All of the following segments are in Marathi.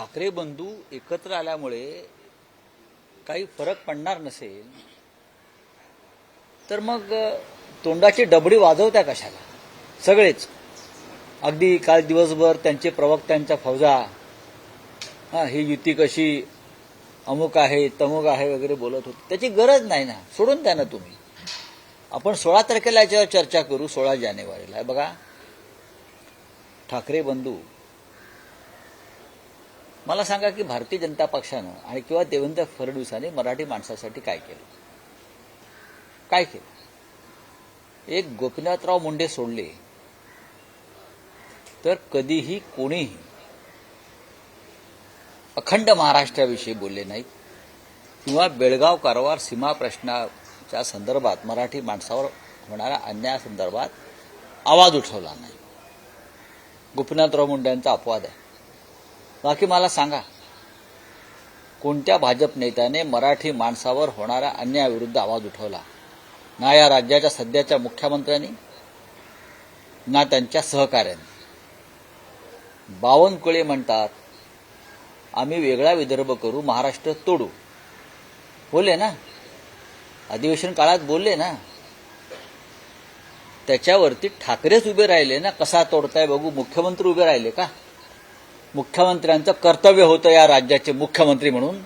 ठाकरे बंधू एकत्र आल्यामुळे काही फरक पडणार नसेल तर मग तोंडाची डबडी वाजवत्या कशाला? सगळेच. अगदी काल दिवसभर त्यांचे प्रवक्त्यांच्या फौजा. हा ही युती कशी अमुक आहे तमुक आहे वगैरे बोलत होते. त्याची गरज नाही ना. सोडून द्या ना तुम्ही. आपण सोळा तारखेला याच्यावर चर्चा करू सोळा जानेवारीला. बघा ठाकरे बंधू मला सांगा की भारतीय जनता पक्षानं आणि किंवा देवेंद्र फडणवीसांनी मराठी माणसासाठी काय केलं? काय केलं? एक गोपीनाथराव मुंडे सोडले तर कधीही कोणीही अखंड महाराष्ट्राविषयी बोलले नाहीत. किंवा बेळगाव कारवार सीमा प्रश्नाच्या संदर्भात मराठी माणसावर होणाऱ्या अन्यायासंदर्भात आवाज उठवला नाही. गोपीनाथराव मुंडे यांचा अपवाद आहे. बाकी मला सांगा कोणत्या भाजप नेत्याने मराठी माणसावर होणाऱ्या अन्यायाविरुद्ध आवाज उठवला? ना या राज्याच्या सध्याच्या मुख्यमंत्र्यांनी ना त्यांच्या सहकाऱ्यांनी. बावनकुळे म्हणतात आम्ही वेगळा विदर्भ करू महाराष्ट्र तोडू. बोलले ना? अधिवेशन काळात बोलले ना? त्याच्यावरती ठाकरेच उभे राहिले ना? कसा तोडताय बघू? मुख्यमंत्री उभे राहिले का? मुख्यमंत्र्यांचं कर्तव्य होतं या राज्याचे मुख्यमंत्री म्हणून.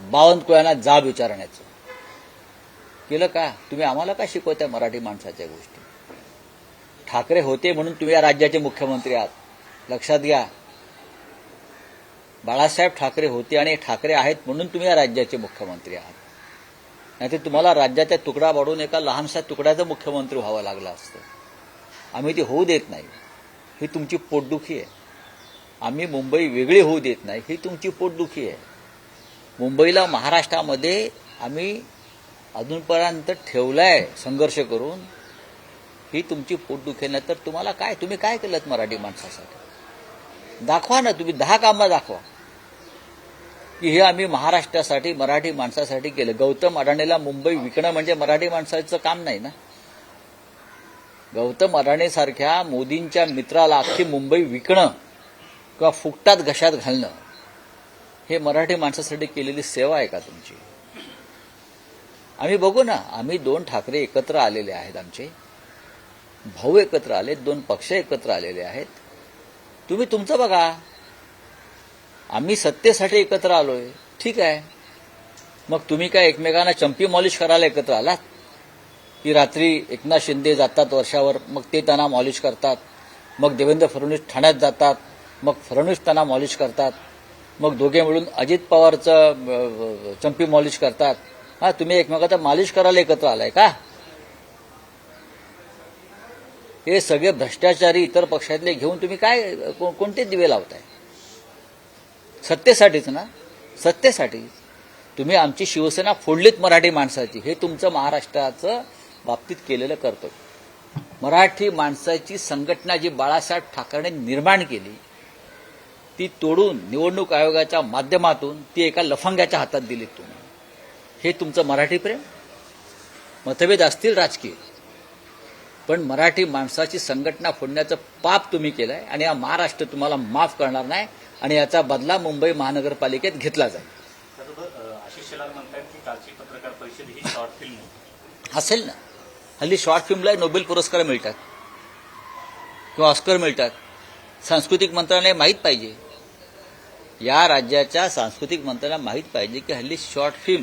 बावनकुळ्यांना जाब विचारण्याचं. केलं का? तुम्ही आम्हाला का शिकवताय मराठी माणसाच्या गोष्टी? ठाकरे होते म्हणून तुम्ही या राज्याचे मुख्यमंत्री आहात. लक्षात घ्या. बाळासाहेब ठाकरे होते आणि ठाकरे आहेत म्हणून तुम्ही या राज्याचे मुख्यमंत्री आहात. नाहीतर तुम्हाला राज्याच्या तुकडा वाढून एका लहानशा तुकड्याचं मुख्यमंत्री व्हावं लागलं असतं. आम्ही ते होऊ देत नाही. ही तुमची पोटदुखी आहे. आम्ही मुंबई वेगळी होऊ देत नाही ही तुमची पोटदुखी आहे. मुंबईला महाराष्ट्रामध्ये आम्ही अजूनपर्यंत ठेवलाय संघर्ष करून ही तुमची पोटदुखी नाही तर तुम्हाला काय तुम्ही काय केलं मराठी माणसासाठी? दाखवा ना तुम्ही दहा कामं दाखवा. की हे आम्ही महाराष्ट्रासाठी मराठी माणसासाठी केलं. गौतम अडाणीला मुंबई विकणं म्हणजे मराठी माणसाचं काम नाही ना? गौतम अडाणीसारख्या मोदींच्या मित्राला अख्खी मुंबई विकणं किंवा फुकटात घशात घालणं हे मराठी माणसासाठी केलेली सेवा आहे का तुमची? आम्ही बघू ना आम्ही दोन ठाकरे एकत्र आलेले आहेत आमचे. भाऊ एकत्र आले दोन पक्ष एकत्र आलेले आहेत. तुम्ही तुमचं बघा. आम्ही सत्तेसाठी एकत्र आलोय. ठीक आहे. मग तुम्ही काय एकमेकांना चंपी मॉलिश करायला एकत्र आलात? की रात्री एकनाथ शिंदे जातात वर्षावर मग ते त्यांना मॉलिश करतात. मग देवेंद्र फडणवीस ठाण्यात जातात. मग फडणवीस त्यांना मॉलिश करतात. मग दोघे मिळून अजित पवारचं चंपी मॉलिश करतात. हा तुम्ही एकमेकाचा मालिश करायला एकत्र आलाय का? हे सगळे भ्रष्टाचारी इतर पक्षातले घेऊन तुम्ही काय कोणते दिवे लावताय? सत्तेसाठीच ना? सत्तेसाठी. तुम्ही आमची शिवसेना फोडलीत मराठी माणसाची. हे तुमचं महाराष्ट्राचं बाबतीत केलेलं कर्तव्य. मराठी माणसाची संघटना जी बाळासाहेब ठाकरेने निर्माण केली ती तोडून निवडणूक आयोगाच्या माध्यमातून ती एका लफंग्याच्या हातात दिली तुम्ही. हे तुमचं मराठी प्रेम? मतभेद असतील राजकीय. पण मराठी माणसाची संघटना फोडण्याचं पाप तुम्ही केलंय आणि हा महाराष्ट्र तुम्हाला माफ करणार नाही आणि याचा बदला मुंबई महानगरपालिकेत घेतला जाईल. त्यासोबत आशिष शेलार म्हणतात की कालची पत्रकार परिषद ही शॉर्ट फिल्म होती. असेल ना. हल्ली शॉर्ट फिल्मला नोबेल पुरस्कार मिळतात. किंवा ऑस्कर मिळतात. सांस्कृतिक मंत्रालय माहीत पाहिजे. या राज्याच्या सांस्कृतिक मंत्र्यांना माहीत पाहिजे की हल्ली शॉर्ट फिल्म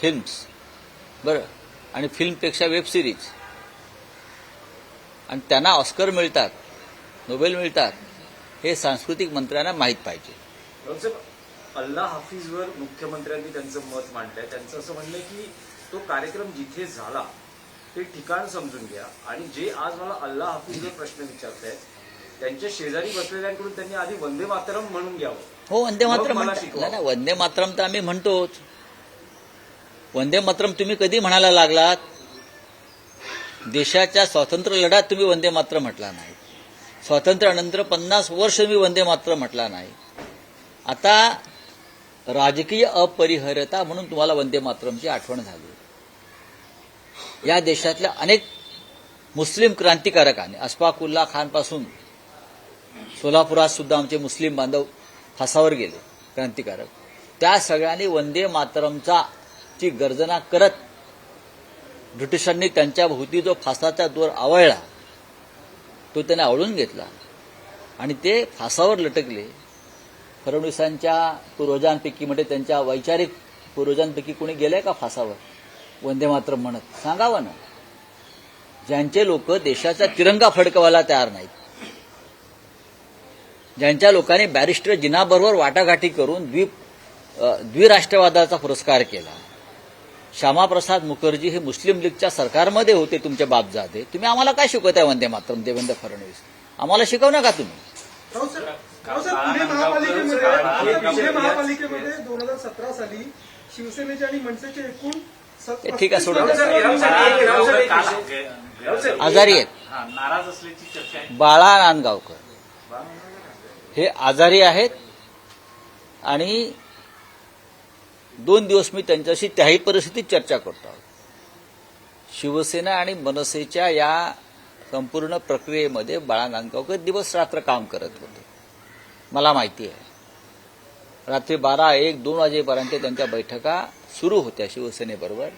फिल्म्स बरं आणि फिल्मपेक्षा वेब सिरीज. आणि त्यांना ऑस्कर मिळतात नोबेल मिळतात हे सांस्कृतिक मंत्र्यांना माहीत पाहिजे. अल्ला हाफिजवर मुख्यमंत्र्यांनी त्यांचं मत मांडलंय. त्यांचं असं म्हणणं की तो कार्यक्रम जिथे झाला ते ठिकाण समजून घ्या. आणि जे आज मला अल्ला हाफिजवर प्रश्न विचारतायत त्यांच्या शेजारी बसलेल्यांकडून त्यांनी आधी वंदे मातरम म्हणून घ्यावं. हो वंदे मातरम मला शिकवा. नाही, नाही, वंदे मातरम तर आम्ही म्हणतोच. वंदे मातरम तुम्ही कधी म्हणायला लागलात? देशाच्या स्वातंत्र्य लढ्यात तुम्ही वंदे मात्र म्हटला नाही. स्वातंत्र्यानंतर पन्नास वर्ष तुम्ही वंदे मात्र म्हटला नाही. आता राजकीय अपरिहार्यता म्हणून तुम्हाला वंदे मातरमची आठवण झाली. या देशातल्या अनेक मुस्लिम क्रांतिकारकांनी अशफाकुल्ला खानपासून सोलापुरात सुद्धा आमचे मुस्लिम बांधव फासावर गेले क्रांतिकारक. त्या सगळ्यांनी वंदे मातरमचा ची गर्जना करत ब्रिटिशांनी त्यांच्या भोवती जो फासाचा दोर आवळला तो त्याने आवळून घेतला. आणि ते फासावर लटकले. फडणवीसांच्या पूर्वजांपैकी म्हणजे त्यांच्या वैचारिक पूर्वजांपैकी कोणी गेलंय का फासावर? वंदे मातरम म्हणत. सांगावं ना. ज्यांचे लोक देशाचा तिरंगा फडकवायला तयार नाहीत. ज्यांच्या लोकांनी बॅरिस्टर जिनाबरोबर वाटाघाटी करून द्वि द्विराष्ट्रवादाचा पुरस्कार केला. श्यामाप्रसाद मुखर्जी हे मुस्लिम लीगच्या सरकारमध्ये होते तुमचे बापजादे. तुम्ही आम्हाला काय शिकवताय वंदे मातरम देवेंद्र फडणवीस? आम्हाला शिकवू नका तुम्ही? आणि मनसेचे एकूण हे ठीक आहे, साहेब, आजारी आहेत. हा नाराज असल्याची चर्चा आहे. बाळा नांदगावकर. हे आजारी आहेत आणि दोन दिवस मी त्यांच्याशी त्याही परिस्थितीत चर्चा करतो आहोत. शिवसेना आणि मनसेच्या या संपूर्ण प्रक्रियेमध्ये बाळा नांदगावकर दिवस रात्र काम करत होते? मला माहिती आहे. रात्री बारा एक दोन वाजेपर्यंत त्यांच्या बैठका सुरू होत्या शिवसेनेबरोबर.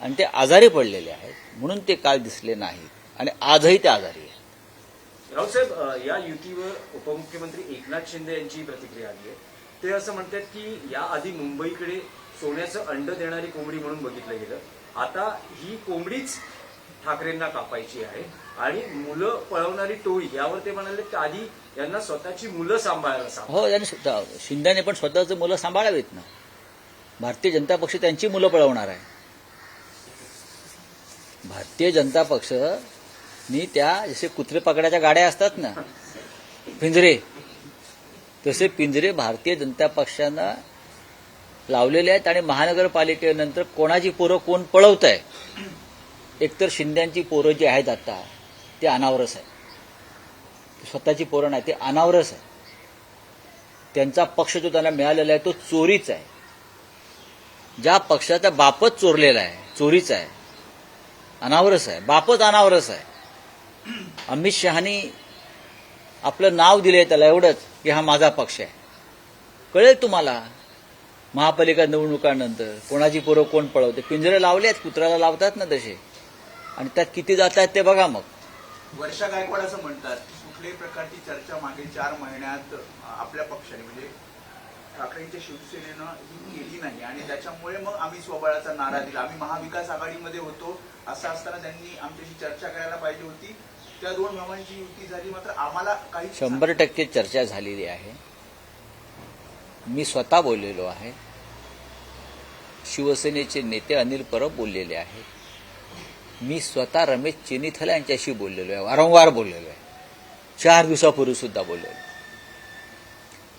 आणि ते आजारी पडलेले आहेत. म्हणून ते काल दिसले नाहीत. आणि आजही ते आजारी आहेत. राऊत साहेब या युतीवर उपमुख्यमंत्री एकनाथ शिंदे यांची प्रतिक्रिया आली आहे. ते असं म्हणतात की याआधी मुंबईकडे सोन्याचं अंड देणारी कोंबडी म्हणून बघितलं गेलं. आता ही कोंबडीच ठाकरेंना कापायची आहे आणि मुलं पळवणारी टोळी यावर ते म्हणाले की आधी यांना स्वतःची मुलं सांभाळायला हो त्यांनी शिंदेने पण स्वतःच मुलं सांभाळावीत ना. भारतीय जनता पक्ष त्यांची मुलं पळवणार आहे. भारतीय जनता पक्ष नी त्या जसे कुत्रे पकडायच्या गाड्या असतात ना पिंजरे तसे पिंजरे भारतीय जनता पक्षानं लावलेले आहेत आणि महानगरपालिकेनंतर कोणाची पोरं कोण पळवत आहे एकतर शिंद्यांची पोरं जी आहेत आता ते अनावरस आहे स्वतःची पोरं नाही ते अनावरस आहे त्यांचा पक्ष जो त्यांना मिळालेला आहे तो चोरीच आहे. ज्या पक्षाचा बापच चोरलेला आहे चोरीचा आहे. अनावरस आहे. बापच अनावरस आहे. अमित शहानी आपलं नाव दिलंय त्याला एवढंच की हा माझा पक्ष आहे. कळेल तुम्हाला महापालिका निवडणुकानंतर कोणाची पोरं कोण पळवते? पिंजरे लावले आहेत कुत्र्याला लावतात ना तसे. आणि त्यात किती जात आहेत ते बघा मग. वर्षा गायकवाड असं म्हणतात कुठल्याही प्रकारची चर्चा मागील चार महिन्यात आपल्या पक्षाने म्हणजे ठाकरेंच्या शिवसेनेनं ही केली नाही. आणि त्याच्यामुळे मग आम्ही स्वबळाचा नारा दिला. आम्ही महाविकास आघाडीमध्ये होतो असं असताना त्यांनी आमच्याशी चर्चा करायला पाहिजे होती. त्या दोन भावांची युती झाली मात्र आम्हाला काही शंभर टक्के चर्चा झालेली आहे. मी स्वतः बोललेलो आहे. शिवसेनेचे नेते अनिल परब बोललेले आहेत. मी स्वतः रमेश चेनिथल यांच्याशी बोललेलो आहे. वारंवार बोललेलो आहे. चार दिवसापूर्वी सुद्धा बोललेलो.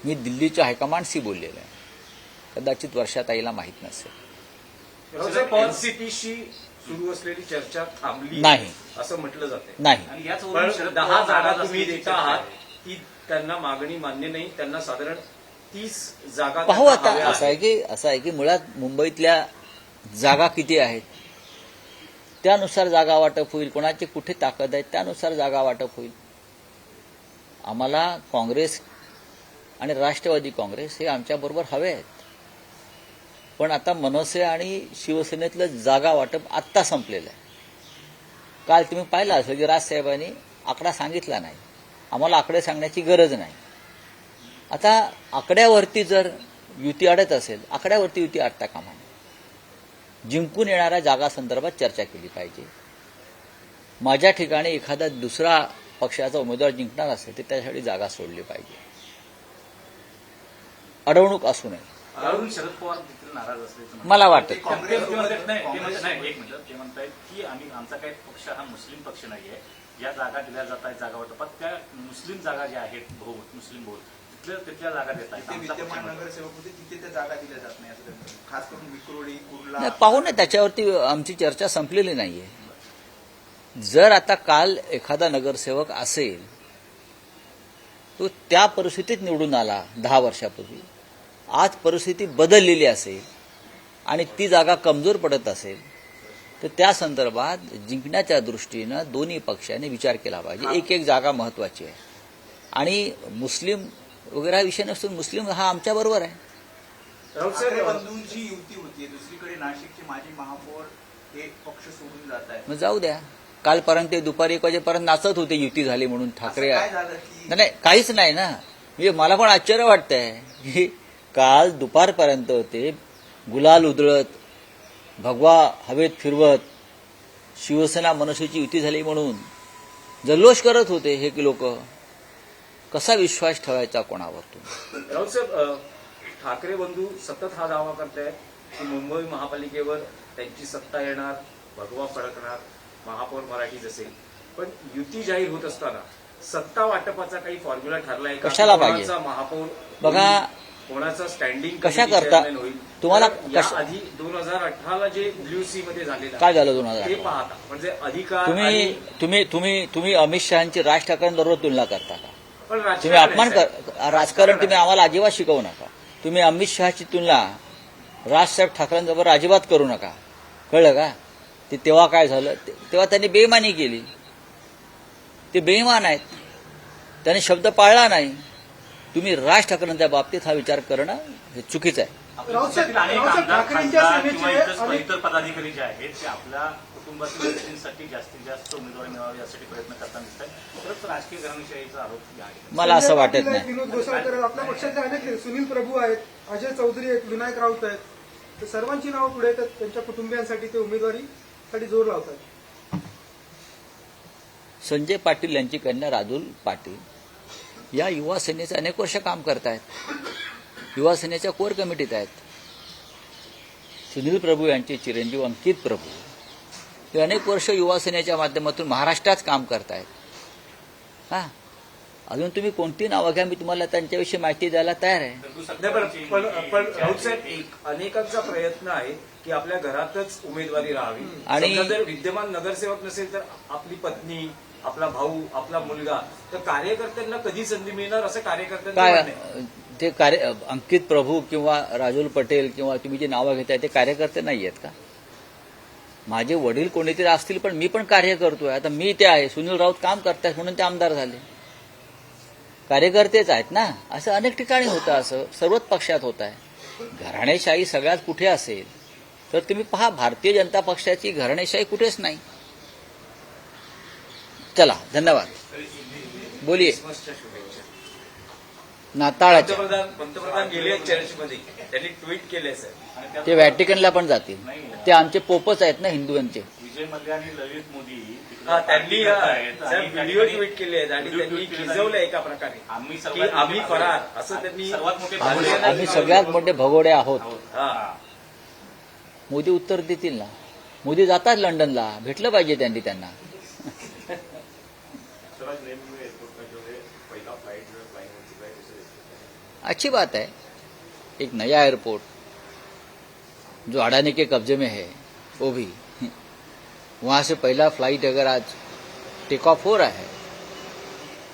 मी दिल्लीच्या हायकमांडशी बोललेलो आहे. कदाचित वर्षात आईला माहीत नसेल. सुरू असलेली चर्चा थांबली नाही. असं म्हटलं जाते नाही. आणि याच पण वरून शरद दहा पवार जागा नाराज तुम्ही असल्याची देता चर्चा आहात आहे. ती त्यांना मागणी मान्य नाही. त्यांना साधारण तीस जागा पाहू त्यांना आता. हव्या असं आहे आहेत. की असं आहे की मुळात मुंबईतल्या जागा किती आहेत? त्यानुसार जागा वाटप होईल. कोणाची कुठे ताकद आहे त्यानुसार जागा वाटप होईल. आम्हाला काँग्रेस आणि राष्ट्रवादी काँग्रेस हे आमच्याबरोबर हवे आहेत. पण आता मनसे आणि शिवसेनेतलं जागा वाटप आत्ता संपलेलं आहे. काल तुम्ही पाहिलं असेल की राजसाहेबांनी आकडा सांगितला नाही. आम्हाला आकडे सांगण्याची गरज नाही. आता आकड्यावरती जर युती अडत असेल आकड्यावरती युती अडता कामा नये. जिंकून येणाऱ्या जागासंदर्भात चर्चा केली पाहिजे. माझ्या ठिकाणी एखादा दुसरा पक्षाचा उमेदवार जिंकणार असेल तर त्यासाठी जागा सोडली पाहिजे. अडवणूक असू नये. नाराज असल्याचं. मला वाटतं ते ते नाही, ते म्हणतात- नाही, एक मिनिट ते म्हणतायत की आम्ही आमचा काही पक्ष हा मुस्लिम पक्ष नाहीये ज्या जागा दिल्या जात आहेत जागा वाटपात त्या मुस्लिम जागा ज्या आहेत बहुमत मुस्लिम बहुमत तिथल्या तिथल्या जागा देत आहेत जिथे आमचा पक्ष विद्यमान नाही. नगरसेवक होते तिथे त्या जागा दिल्या जात नाही असं त्यांचं म्हणणं. खास करून विक्रोळी कुर्ला नाही पाहू ना त्याच्यावरती आमची चर्चा संपलेली नाहीये जर आता काल एखादा नगरसेवक असेल तो त्या परिस्थितीत निवडून आला दहा वर्षापूर्वी आज परिस्थिती बदललेली असेल आणि ती जागा कमजोर पडत असेल तर त्या संदर्भात जिंकण्याच्या दृष्टीनं दोन्ही पक्षांनी विचार केला पाहिजे. एक एक जागा महत्वाची आहे. आणि मुस्लिम वगैरे हा विषय नसून मुस्लिम हा आमच्या बरोबर आहे. राऊत ठाकरे साहेब बंधूंची युती होती. दुसरीकडे नाशिकचे माजी महापौर हे पक्ष सोडून जात आहेत. मग जाऊ द्या. कालपर्यंत ते दुपारी एक वाजेपर्यंत नाचत होते युती झाली म्हणून ठाकरे. नाही नाही काहीच नाही ना. म्हणजे मला पण आश्चर्य वाटतंय की काल दुपारपर्यंत होते गुलाल उधळत भगवा हवेत फिरवत शिवसेना मनसेची युती झाली म्हणून जल्लोष करत होते हे की लोक. कसा विश्वास ठेवायचा कोणावर तुम्ही राऊत साहेब ठाकरे बंधू सतत हा दावा करतायत की मुंबई महापालिकेवर त्यांची सत्ता येणार भगवा फडकणार महापौर मराठीच असेल पण युती जाहीर होत असताना सत्ता वाटपाचा काही फॉर्म्युला ठरलाय कशाला महापौर बघा? कोणाचा स्टँडिंग कशा करता? तुम्हाला आधी दोन हजार अठराला जे ब्ल्यू सी मध्ये झालेलं काय झालं दोन हजार ते? पाहता. म्हणजे अधिकार तुम्ही तुम्ही तुम्ही तुम्ही अमित शहाची राज ठाकरेंबरोबर तुलना करता का? पण तुम्ही अपमान. राजकारण तुम्ही आम्हाला अजिबात शिकवू नका. तुम्ही अमित शहाची तुलना राजसाहेब ठाकरेंबरोबर अजिबात करू नका. कळलं का? ते तेव्हा काय झालं? तेव्हा त्यांनी बेईमानी केली. ते बेईमान आहेत. त्यांनी शब्द पाळला नाही. तुम्ही राज ठाकरेंच्या बाबतीत हा विचार करणं हे चुकीचं आहे. इतर पदाधिकारी जे आहेत ते आपल्या कुटुंबातील व्यक्तींसाठी जास्तीत जास्त उमेदवारी मिळावी यासाठी प्रयत्न करताना दिसत आहेत. तरच राजकीय घराणेशाहीचा आरोप आहे मला असं वाटत नाही. विनोद गोसाळकर आपल्या पक्षाचे अनेक आहेत. सुनील प्रभू आहेत अजय चौधरी आहेत विनायक राऊत आहेत. तर सर्वांची नावं पुढे येतात. त्यांच्या कुटुंबियांसाठी ते उमेदवारीसाठी जोर लावतात. संजय पाटील यांची कन्या राजुल पाटील. या युवा सेनेचे अनेक वर्ष काम करतायत. युवा सेनेच्या कोर कमिटीत आहेत. सुनील प्रभू यांचे चिरंजीव अंकित प्रभू. हे अनेक वर्ष युवा सेनेच्या माध्यमातून महाराष्ट्रात काम करतायत. हा? अजून तुम्ही कोणती नावं घ्या मी तुम्हाला त्यांच्याविषयी माहिती द्यायला तयार आहे. पण राऊत साहेब अनेकांचा प्रयत्न आहे की आपल्या घरातच उमेदवारी राहावी. आणि- विद्यमान नगरसेवक नसेल तर आपली पत्नी आपला भाऊ आपला मुलगा तर कार्यकर्त्यांना कधी संधी मिळणार असं आहे. ते कार्य अंकित प्रभू किंवा राजुल पटेल किंवा तुम्ही जे नावं घेताय ते कार्यकर्ते नाही आहेत का? माझे वडील कोणीतरी असतील पण मी पण कार्य करतोय. आता मी ते आहे सुनील राऊत काम करतायत म्हणून ते आमदार झाले. कार्यकर्तेच आहेत ना? असं अनेक ठिकाणी होतं असं सर्वच पक्षात होत आहे. घराणेशाही सगळ्यात कुठे असेल? तर तुम्ही पहा भारतीय जनता पक्षाची घराणेशाही कुठेच नाही. चला धन्यवाद. बोलिये. नाताळाच्या. पंतप्रधान पंतप्रधान गेले आहेत चर्चमध्ये. त्यांनी ट्विट केलंय सर. ते व्हॅटिकनला पण जातील. ते आमचे पोपच आहेत ना हिंदूंचे. विजय मल्ल्या आणि ललित मोदी हा, त्यांनी व्हिडिओ ट्विट केले आहेत आणि त्यांनी केले. खिजवलं एका प्रकारे. आम्ही आम्ही फरार. असं त्यांनी सर्वात मोठे आम्ही सगळ्यात मोठे भगोडे आहोत. हा. मोदी उत्तर देतील ना? मोदी जातात लंडनला. भेटलं पाहिजे त्यांनी त्यांना. अच्छी बात है। एक नया एयरपोर्ट जो अडानी के कब्जे में है वो भी। वहाँ से पहला फ़्लाइट अगर आज टेक ऑफ़ हो रहा है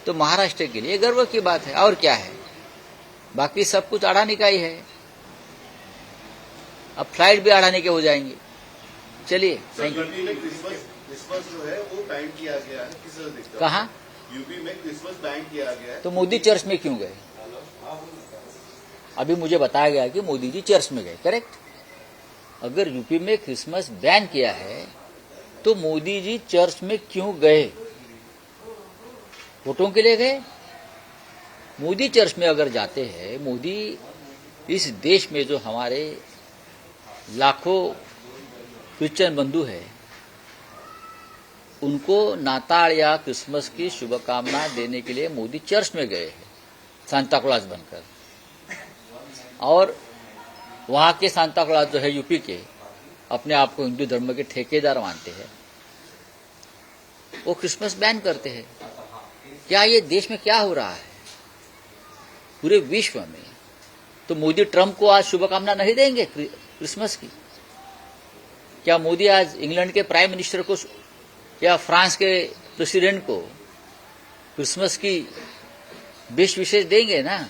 तो महाराष्ट्र के लिए गर्व की बात है। और क्या है? बाकी सब कुछ अडानी का ही है। अब फ़्लाइट भी अडानी के हो जाएँगे। चलिए थैंक यू यूपी में क्रिसमस क्रिसमस जो है वो बैन किया गया है किस तरह दिखता है कहा? यूपी में क्रिसमस बैन किया गया तो मोदी चर्च में क्यों गए? अभी मुझे बताया गया कि मोदी जी चर्च में गए करेक्ट अगर यूपी में क्रिसमस बैन किया है तो मोदी जी चर्च में क्यों गए? वोटों के लिए गए? मोदी चर्च में अगर जाते हैं, मोदी इस देश में जो हमारे लाखों क्रिश्चियन बंधु है उनको नाताल या क्रिसमस की शुभकामना देने के लिए मोदी चर्च में गए हैं सांता बनकर। और वहाँ के सांता क्लॉज जो है यूपी के, अपने आप को हिंदू धर्म के ठेकेदार मानते हैं। वो क्रिसमस बैन करते हैं। क्या ये देश में क्या हो रहा है? पूरे विश्व में। तो मोदी ट्रंप को आज शुभकामना नहीं देंगे क्रिसमस की? क्या मोदी आज इंग्लैंड के प्राइम मिनिस्टर को या फ्रांस के प्रेसिडेंट को क्रिसमस की विश विशेष देंगे ना?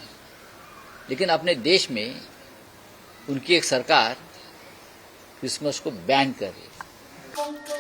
लेकिन अपने देश में उनकी एक सरकार क्रिसमस को बैन कर। रही